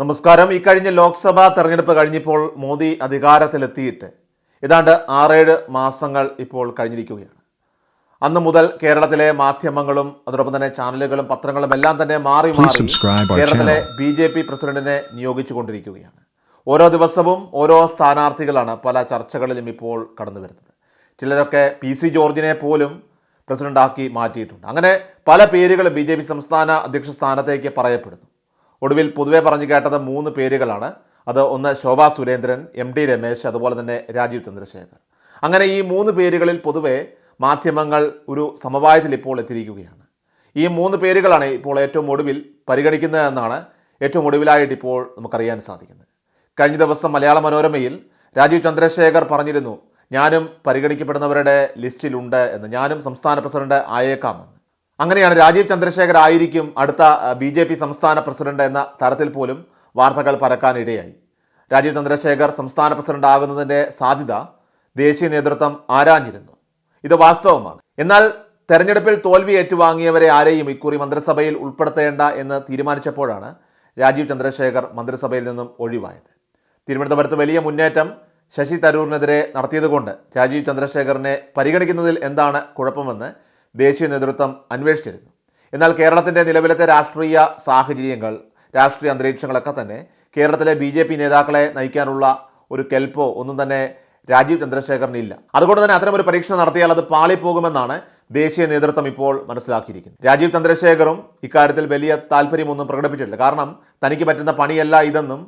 നമസ്കാരം. ഈ കഴിഞ്ഞ ലോക്സഭാ തെരഞ്ഞെടുപ്പ് കഴിഞ്ഞപ്പോൾ മോദി അധികാരത്തിലെത്തിയിട്ട് ഏതാണ്ട് ആറേഴ് മാസങ്ങൾ ഇപ്പോൾ കഴിഞ്ഞിരിക്കുകയാണ്. അന്ന് മുതൽ കേരളത്തിലെ മാധ്യമങ്ങളും അതോടൊപ്പം തന്നെ ചാനലുകളും പത്രങ്ങളും എല്ലാം തന്നെ മാറി മാറി കേരളത്തിലെ. ബി ജെ പി പ്രസിഡന്റിനെ നിയോഗിച്ചുകൊണ്ടിരിക്കുകയാണ്. ഓരോ ദിവസവും ഓരോ സ്ഥാനാർത്ഥികളാണ് പല ചർച്ചകളിലും ഇപ്പോൾ കടന്നു വരുന്നത് ചിലരൊക്കെ പി സി ജോർജിനെ പോലും പ്രസിഡന്റാക്കി മാറ്റിയിട്ടുണ്ട്. അങ്ങനെ പല പേരുകളും ബി ജെ പി സംസ്ഥാന അധ്യക്ഷ സ്ഥാനത്തേക്ക് പറയപ്പെടുന്നു. ഒടുവിൽ പൊതുവെ പറഞ്ഞു കേട്ടത് മൂന്ന് പേരുകളാണ്. അത് ഒന്ന് ശോഭാ സുരേന്ദ്രൻ എം ഡി രമേശ് അതുപോലെ തന്നെ രാജീവ് ചന്ദ്രശേഖർ. അങ്ങനെ ഈ മൂന്ന് പേരുകളിൽ പൊതുവെ മാധ്യമങ്ങൾ ഒരു സമവായത്തിൽ ഇപ്പോൾ എത്തിയിരിക്കുകയാണ്. ഈ മൂന്ന് പേരുകളാണ് ഇപ്പോൾ ഏറ്റവും ഒടുവിൽ പരിഗണിക്കുന്നതെന്നാണ് ഏറ്റവും ഒടുവിലായിട്ട് ഇപ്പോൾ നമുക്കറിയാൻ സാധിക്കുന്നത്. കഴിഞ്ഞ ദിവസം മലയാള മനോരമയിൽ രാജീവ് ചന്ദ്രശേഖർ പറഞ്ഞിരുന്നു ഞാനും പരിഗണിക്കപ്പെടുന്നവരുടെ ലിസ്റ്റിലുണ്ട് എന്ന്. ഞാനും സംസ്ഥാന പ്രസിഡന്റ് ആയേക്കാമെന്ന്. അങ്ങനെയാണ് രാജീവ് ചന്ദ്രശേഖർ ആയിരിക്കും അടുത്ത ബി ജെ പി സംസ്ഥാന പ്രസിഡന്റ് എന്ന തരത്തിൽ പോലും വാർത്തകൾ പരക്കാനിടയായി രാജീവ് ചന്ദ്രശേഖർ സംസ്ഥാന പ്രസിഡന്റ് ആകുന്നതിന്റെ സാധ്യത ദേശീയ നേതൃത്വം ആരാഞ്ഞിരുന്നു. ഇത് വാസ്തവമാണ്. എന്നാൽ തെരഞ്ഞെടുപ്പിൽ തോൽവി ഏറ്റുവാങ്ങിയവരെ ആരെയും ഇക്കുറി മന്ത്രിസഭയിൽ ഉൾപ്പെടുത്തേണ്ട എന്ന് തീരുമാനിച്ചപ്പോഴാണ് രാജീവ് ചന്ദ്രശേഖർ മന്ത്രിസഭയിൽ നിന്നും ഒഴിവായത്. തിരുവനന്തപുരത്ത് വലിയ മുന്നേറ്റം ശശി തരൂരിനെതിരെ നടത്തിയതുകൊണ്ട് രാജീവ് ചന്ദ്രശേഖറിനെ പരിഗണിക്കുന്നതിൽ എന്താണ് കുഴപ്പമെന്ന് ദേശീയ നേതൃത്വം അന്വേഷിച്ചിരുന്നു. എന്നാൽ കേരളത്തിന്റെ നിലവിലത്തെ രാഷ്ട്രീയ സാഹചര്യങ്ങൾ രാഷ്ട്രീയ അന്തരീക്ഷങ്ങളൊക്കെ തന്നെ കേരളത്തിലെ ബി ജെ പി നേതാക്കളെ നയിക്കാനുള്ള ഒരു കെൽപ്പോ ഒന്നും തന്നെ രാജീവ് ചന്ദ്രശേഖറിനില്ല അതുകൊണ്ട് തന്നെ അത്തരം ഒരു പരീക്ഷണം നടത്തിയാൽ അത് പാളിപ്പോകുമെന്നാണ് ദേശീയ നേതൃത്വം ഇപ്പോൾ മനസ്സിലാക്കിയിരിക്കുന്നത്. രാജീവ് ചന്ദ്രശേഖറും ഇക്കാര്യത്തിൽ വലിയ താല്പര്യമൊന്നും പ്രകടിപ്പിച്ചിട്ടില്ല. കാരണം തനിക്ക് പറ്റുന്ന പണിയല്ല ഇതെന്നും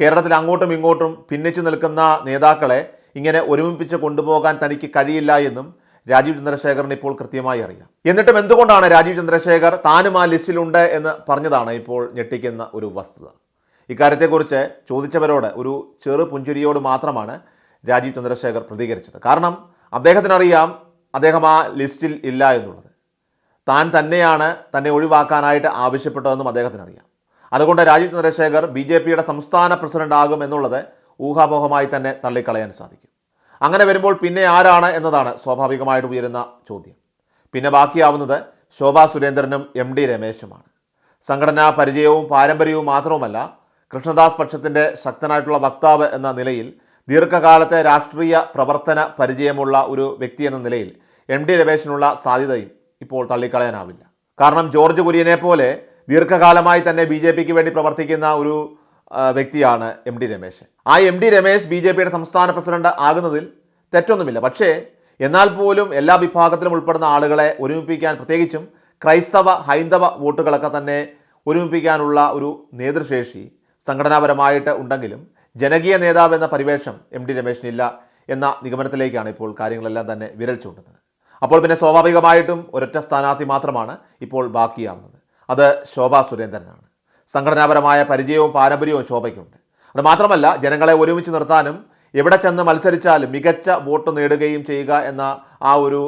കേരളത്തിൽ അങ്ങോട്ടും ഇങ്ങോട്ടും ഭിന്നിച്ചു നിൽക്കുന്ന നേതാക്കളെ ഇങ്ങനെ ഒരുമിപ്പിച്ച് കൊണ്ടുപോകാൻ തനിക്ക് കഴിയില്ല എന്നും രാജീവ് ചന്ദ്രശേഖറിന് ഇപ്പോൾ കൃത്യമായി അറിയാം. എന്നിട്ടും എന്തുകൊണ്ടാണ് രാജീവ് ചന്ദ്രശേഖർ താനും ആ ലിസ്റ്റിലുണ്ട് എന്ന് പറഞ്ഞതാണ് ഇപ്പോൾ ഞെട്ടിക്കുന്ന ഒരു വസ്തുത. ഇക്കാര്യത്തെക്കുറിച്ച് ചോദിച്ചവരോട് ഒരു ചെറു പുഞ്ചിരിയോട് മാത്രമാണ് രാജീവ് ചന്ദ്രശേഖർ പ്രതികരിച്ചത്. കാരണം അദ്ദേഹത്തിനറിയാം അദ്ദേഹം ആ ലിസ്റ്റിൽ ഇല്ല എന്നുള്ളത്. താൻ തന്നെയാണ് തന്നെ ഒഴിവാക്കാനായിട്ട് ആവശ്യപ്പെട്ടതെന്നും അദ്ദേഹത്തിനറിയാം. അതുകൊണ്ട് രാജീവ് ചന്ദ്രശേഖർ ബി ജെ പിയുടെ സംസ്ഥാന പ്രസിഡന്റ് ആകും എന്നുള്ളത് ഊഹാപോഹമായി തന്നെ തള്ളിക്കളയാൻ സാധിക്കും. അങ്ങനെ വരുമ്പോൾ പിന്നെ ആരാണ് എന്നതാണ് സ്വാഭാവികമായിട്ട് ഉയരുന്ന ചോദ്യം. പിന്നെ ബാക്കിയാവുന്നത് ശോഭാ സുരേന്ദ്രനും എം ഡി രമേശുമാണ്. സംഘടനാ പരിചയവും പാരമ്പര്യവും മാത്രവുമല്ല കൃഷ്ണദാസ് പക്ഷത്തിന്റെ ശക്തനായിട്ടുള്ള വക്താവ് എന്ന നിലയിൽ ദീർഘകാലത്തെ രാഷ്ട്രീയ പ്രവർത്തന പരിചയമുള്ള ഒരു വ്യക്തി എന്ന നിലയിൽ എം ഡി രമേശിനുള്ള സാധ്യതയും ഇപ്പോൾ തള്ളിക്കളയാനാവില്ല. കാരണം ജോർജ് കുര്യനെ പോലെ ദീർഘകാലമായി തന്നെ ബി വേണ്ടി പ്രവർത്തിക്കുന്ന ഒരു വ്യക്തിയാണ് എം ഡി രമേശ് ആ M D Ramesh B J പിയുടെ സംസ്ഥാന പ്രസിഡന്റ് ആകുന്നതിൽ തെറ്റൊന്നുമില്ല. പക്ഷേ എന്നാൽ പോലും എല്ലാ വിഭാഗത്തിലും ഉൾപ്പെടുന്ന ആളുകളെ ഒരുമിപ്പിക്കാൻ പ്രത്യേകിച്ചും ക്രൈസ്തവ ഹൈന്ദവ വോട്ടുകളൊക്കെ തന്നെ ഒരുമിപ്പിക്കാനുള്ള ഒരു നേതൃശേഷി സംഘടനാപരമായിട്ട് ഉണ്ടെങ്കിലും ജനകീയ നേതാവ് എന്ന പരിവേഷം എം ഡി രമേശിനില്ല എന്ന നിഗമനത്തിലേക്കാണ് ഇപ്പോൾ കാര്യങ്ങളെല്ലാം തന്നെ വിരൽ ചൂണ്ടുന്നത്. അപ്പോൾ പിന്നെ സ്വാഭാവികമായിട്ടും ഒരൊറ്റ സ്ഥാനാർത്ഥി മാത്രമാണ് ഇപ്പോൾ ബാക്കിയാവുന്നത്. അത് ശോഭാ സുരേന്ദ്രനാണ്. സംഘടനാപരമായ പരിചയവും പാരമ്പര്യവും ശോഭയ്ക്കുണ്ട്. അത് മാത്രമല്ല ജനങ്ങളെ ഒരുമിച്ച് നിർത്താനും എവിടെ ചെന്ന് മത്സരിച്ചാലും മികച്ച വോട്ട് നേടുകയും ചെയ്യുക എന്ന ആ ഒരു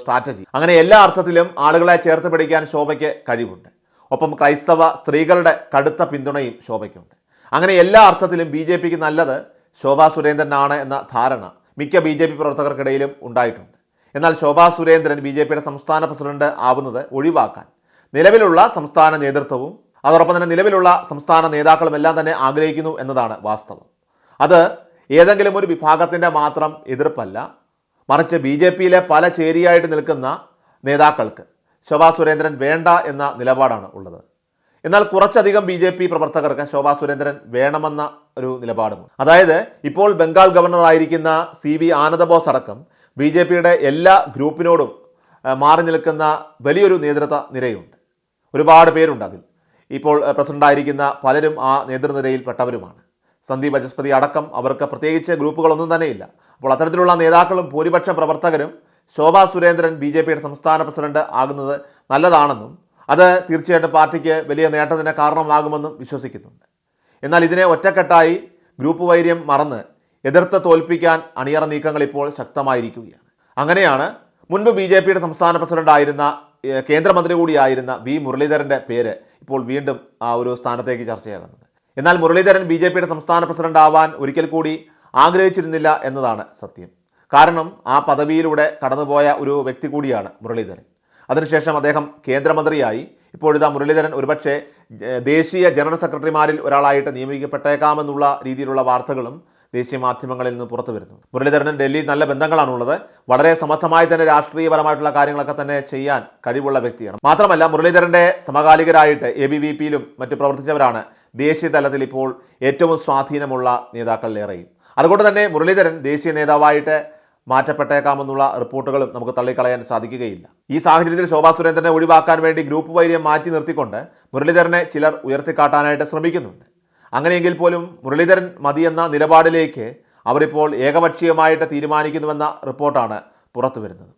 സ്ട്രാറ്റജി. അങ്ങനെ എല്ലാ അർത്ഥത്തിലും ആളുകളെ ചേർത്ത് പിടിക്കാൻ ശോഭയ്ക്ക് കഴിവുണ്ട്. ഒപ്പം ക്രൈസ്തവ സ്ത്രീകളുടെ കടുത്ത പിന്തുണയും ശോഭയ്ക്കുണ്ട്. അങ്ങനെ എല്ലാ അർത്ഥത്തിലും ബി ജെ പിക്ക് നല്ലത് ശോഭാ സുരേന്ദ്രനാണ് എന്ന ധാരണ മിക്ക ബി ജെ പി പ്രവർത്തകർക്കിടയിലും ഉണ്ടായിട്ടുണ്ട്. എന്നാൽ ശോഭാ സുരേന്ദ്രൻ ബി ജെ പിയുടെ സംസ്ഥാന പ്രസിഡന്റ് ആവുന്നത് ഒഴിവാക്കാൻ നിലവിലുള്ള സംസ്ഥാന നേതൃത്വവും അതോടൊപ്പം തന്നെ നിലവിലുള്ള സംസ്ഥാന നേതാക്കളുമെല്ലാം തന്നെ ആഗ്രഹിക്കുന്നു എന്നതാണ് വാസ്തവം. അത് ഏതെങ്കിലും ഒരു വിഭാഗത്തിന്റെ മാത്രം എതിർപ്പല്ല. മറിച്ച് ബി ജെ പിയിലെ പല ചേരിയായിട്ട് നിൽക്കുന്ന നേതാക്കൾക്ക് ശോഭാ സുരേന്ദ്രൻ വേണ്ട എന്ന നിലപാടാണ് ഉള്ളത്. എന്നാൽ കുറച്ചധികം ബി ജെ പി പ്രവർത്തകർക്ക് ശോഭാ സുരേന്ദ്രൻ വേണമെന്ന ഒരു നിലപാടുമുണ്ട് അതായത് ഇപ്പോൾ ബംഗാൾ ഗവർണറായിരിക്കുന്ന സി വി ആനന്ദബോസ് അടക്കം ബി ജെ പിയുടെ എല്ലാ ഗ്രൂപ്പിനോടും മാറി നിൽക്കുന്ന വലിയൊരു നേതൃത്വ നിരയുണ്ട്. ഒരുപാട് പേരുണ്ട് അതിൽ. ഇപ്പോൾ പ്രസിഡന്റായിരിക്കുന്ന പലരും ആ നേതൃനിരയിൽപ്പെട്ടവരുമാണ് സന്ദീപ് ബജസ്പതി അടക്കം അവർക്ക് പ്രത്യേകിച്ച് ഗ്രൂപ്പുകളൊന്നും തന്നെയില്ല. അപ്പോൾ അത്തരത്തിലുള്ള നേതാക്കളും ഭൂരിപക്ഷ പ്രവർത്തകരും ശോഭാ സുരേന്ദ്രൻ ബി ജെ പിയുടെ സംസ്ഥാന പ്രസിഡന്റ് ആകുന്നത് നല്ലതാണെന്നും അത് തീർച്ചയായിട്ടും പാർട്ടിക്ക് വലിയ നേട്ടത്തിന് കാരണമാകുമെന്നും വിശ്വസിക്കുന്നുണ്ട്. എന്നാൽ ഇതിനെ ഒറ്റക്കെട്ടായി ഗ്രൂപ്പ് വൈര്യം മറന്ന് എതിർത്ത് തോൽപ്പിക്കാൻ അണിയറ നീക്കങ്ങൾ ഇപ്പോൾ ശക്തമായിരിക്കുകയാണ്. അങ്ങനെയാണ് മുൻപ് ബി ജെ പിയുടെ സംസ്ഥാന പ്രസിഡന്റ് ആയിരുന്ന ഏഹ്, കേന്ദ്രമന്ത്രി കൂടിയായിരുന്ന വി മുരളീധരന്റെ പേര് ഇപ്പോൾ വീണ്ടും ആ ഒരു സ്ഥാനത്തേക്ക് ചർച്ചയാകുന്നത് എന്നാൽ മുരളീധരൻ ബി ജെ പിയുടെ സംസ്ഥാന പ്രസിഡന്റ് ആവാൻ ഒരിക്കൽ കൂടി ആഗ്രഹിച്ചിരുന്നില്ല എന്നതാണ് സത്യം. കാരണം ആ പദവിയിലൂടെ കടന്നുപോയ ഒരു വ്യക്തി കൂടിയാണ് മുരളീധരൻ. അതിനുശേഷം അദ്ദേഹം കേന്ദ്രമന്ത്രിയായി. ഇപ്പോഴിതാ മുരളീധരൻ ഒരുപക്ഷെ ദേശീയ ജനറൽ സെക്രട്ടറിമാരിൽ ഒരാളായിട്ട് നിയമിക്കപ്പെട്ടേക്കാമെന്നുള്ള രീതിയിലുള്ള വാർത്തകളും ദേശീയ മാധ്യമങ്ങളിൽ നിന്ന് പുറത്തു വരുന്നു. മുരളീധരനും ഡൽഹിയിൽ നല്ല ബന്ധങ്ങളാണുള്ളത്. വളരെ സമർത്ഥമായി തന്നെ രാഷ്ട്രീയപരമായിട്ടുള്ള കാര്യങ്ങളൊക്കെ തന്നെ ചെയ്യാൻ കഴിവുള്ള വ്യക്തിയാണ്. മാത്രമല്ല മുരളീധരന്റെ സമകാലികരായിട്ട് എ ബി വി പിയിലും മറ്റ് പ്രവർത്തിച്ചവരാണ് ദേശീയ തലത്തിൽ ഇപ്പോൾ ഏറ്റവും സ്വാധീനമുള്ള നേതാക്കളിലേറെയും. അതുകൊണ്ട് തന്നെ മുരളീധരൻ ദേശീയ നേതാവായിട്ട് മാറ്റപ്പെട്ടേക്കാമെന്നുള്ള റിപ്പോർട്ടുകളും നമുക്ക് തള്ളിക്കളയാൻ സാധിക്കുകയില്ല. ഈ സാഹചര്യത്തിൽ ശോഭാ സുരേന്ദ്രനെ ഒഴിവാക്കാൻ വേണ്ടി ഗ്രൂപ്പ് വൈര്യം മാറ്റി നിർത്തിക്കൊണ്ട് മുരളീധരനെ ചിലർ ഉയർത്തിക്കാട്ടാനായിട്ട് ശ്രമിക്കുന്നുണ്ട്. അങ്ങനെയെങ്കിൽ പോലും മുരളീധരൻ മതിയെന്ന നിലപാടിലേക്ക് അവരിപ്പോൾ ഏകപക്ഷീയമായിട്ട് തീരുമാനിക്കുന്നുവെന്ന റിപ്പോർട്ടാണ് പുറത്തു വരുന്നത്.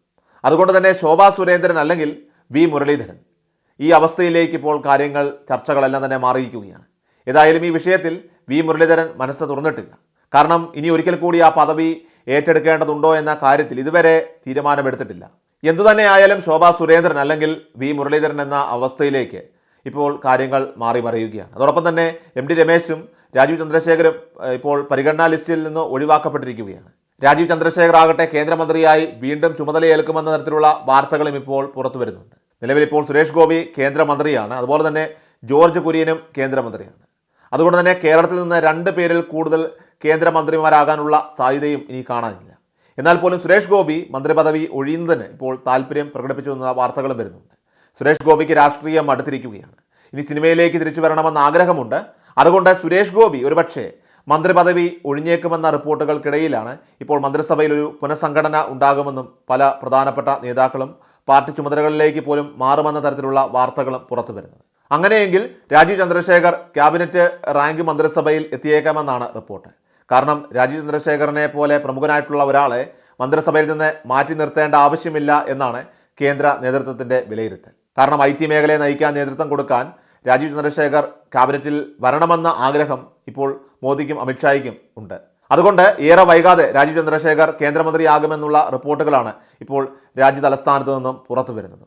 അതുകൊണ്ട് തന്നെ ശോഭാ സുരേന്ദ്രൻ അല്ലെങ്കിൽ വി മുരളീധരൻ ഈ അവസ്ഥയിലേക്ക് ഇപ്പോൾ കാര്യങ്ങൾ ചർച്ചകളെല്ലാം തന്നെ മാറിയിരിക്കുകയാണ്. ഏതായാലും ഈ വിഷയത്തിൽ വി മുരളീധരൻ മനസ്സ് തുറന്നിട്ടില്ല. കാരണം ഇനി ഒരിക്കൽ കൂടി ആ പദവി ഏറ്റെടുക്കേണ്ടതുണ്ടോ എന്ന കാര്യത്തിൽ ഇതുവരെ തീരുമാനമെടുത്തിട്ടില്ല. എന്തുതന്നെ ആയാലും ശോഭാ സുരേന്ദ്രൻ അല്ലെങ്കിൽ വി മുരളീധരൻ എന്ന അവസ്ഥയിലേക്ക് ഇപ്പോൾ കാര്യങ്ങൾ മാറി മറിയുകയാണ്. അതോടൊപ്പം തന്നെ എം ഡി രമേശും രാജീവ് ചന്ദ്രശേഖരും ഇപ്പോൾ പരിഗണനാ ലിസ്റ്റിൽ നിന്ന് ഒഴിവാക്കപ്പെട്ടിരിക്കുകയാണ്. രാജീവ് ചന്ദ്രശേഖർ ആകട്ടെ കേന്ദ്രമന്ത്രിയായി വീണ്ടും ചുമതലയേൽക്കുമെന്ന തരത്തിലുള്ള വാർത്തകളും ഇപ്പോൾ പുറത്തു വരുന്നുണ്ട് നിലവിൽ ഇപ്പോൾ സുരേഷ് ഗോപി കേന്ദ്രമന്ത്രിയാണ്. അതുപോലെ തന്നെ ജോർജ് കുര്യനും കേന്ദ്രമന്ത്രിയാണ്. അതുകൊണ്ട് തന്നെ കേരളത്തിൽ നിന്ന് രണ്ട് പേരിൽ കൂടുതൽ കേന്ദ്രമന്ത്രിമാരാകാനുള്ള സാധ്യതയും ഇനി കാണാനില്ല. എന്നാൽ പോലും സുരേഷ് ഗോപി മന്ത്രിപദവി ഒഴിയുന്നതിന് ഇപ്പോൾ താല്പര്യം പ്രകടിപ്പിച്ചു വന്ന വാർത്തകളും വരുന്നുണ്ട്. സുരേഷ് ഗോപിക്ക് രാഷ്ട്രീയം അടുത്തിരിക്കുകയാണ്. ഇനി സിനിമയിലേക്ക് തിരിച്ചു വരണമെന്ന ആഗ്രഹമുണ്ട്. അതുകൊണ്ട് സുരേഷ് ഗോപി ഒരുപക്ഷെ മന്ത്രിപദവി ഒഴിഞ്ഞേക്കുമെന്ന റിപ്പോർട്ടുകൾക്കിടയിലാണ് ഇപ്പോൾ മന്ത്രിസഭയിൽ ഒരു പുനഃസംഘടന ഉണ്ടാകുമെന്നും പല പ്രധാനപ്പെട്ട നേതാക്കളും പാർട്ടി ചുമതലകളിലേക്ക് പോലും മാറുമെന്ന തരത്തിലുള്ള വാർത്തകളും പുറത്തു വരുന്നത്. അങ്ങനെയെങ്കിൽ രാജീവ് ചന്ദ്രശേഖർ ക്യാബിനറ്റ് റാങ്ക് മന്ത്രിസഭയിൽ എത്തിയേക്കാമെന്നാണ് റിപ്പോർട്ട്. കാരണം രാജീവ് ചന്ദ്രശേഖരനെ പോലെ പ്രമുഖനായിട്ടുള്ള ഒരാളെ മന്ത്രിസഭയിൽ നിന്ന് മാറ്റി നിർത്തേണ്ട ആവശ്യമില്ല എന്നാണ് കേന്ദ്ര നേതൃത്വത്തിന്റെ വിലയിരുത്തൽ. കാരണം ഐ ടി മേഖലയെ നയിക്കാൻ നേതൃത്വം കൊടുക്കാൻ രാജീവ് ചന്ദ്രശേഖർ ക്യാബിനറ്റിൽ വരണമെന്ന ആഗ്രഹം ഇപ്പോൾ മോദിക്കും അമിത്ഷായ്ക്കും ഉണ്ട്. അതുകൊണ്ട് ഏറെ വൈകാതെ രാജീവ് ചന്ദ്രശേഖർ കേന്ദ്രമന്ത്രിയാകുമെന്നുള്ള റിപ്പോർട്ടുകളാണ് ഇപ്പോൾ രാജ്യ തലസ്ഥാനത്ത് നിന്നും പുറത്തു വരുന്നത്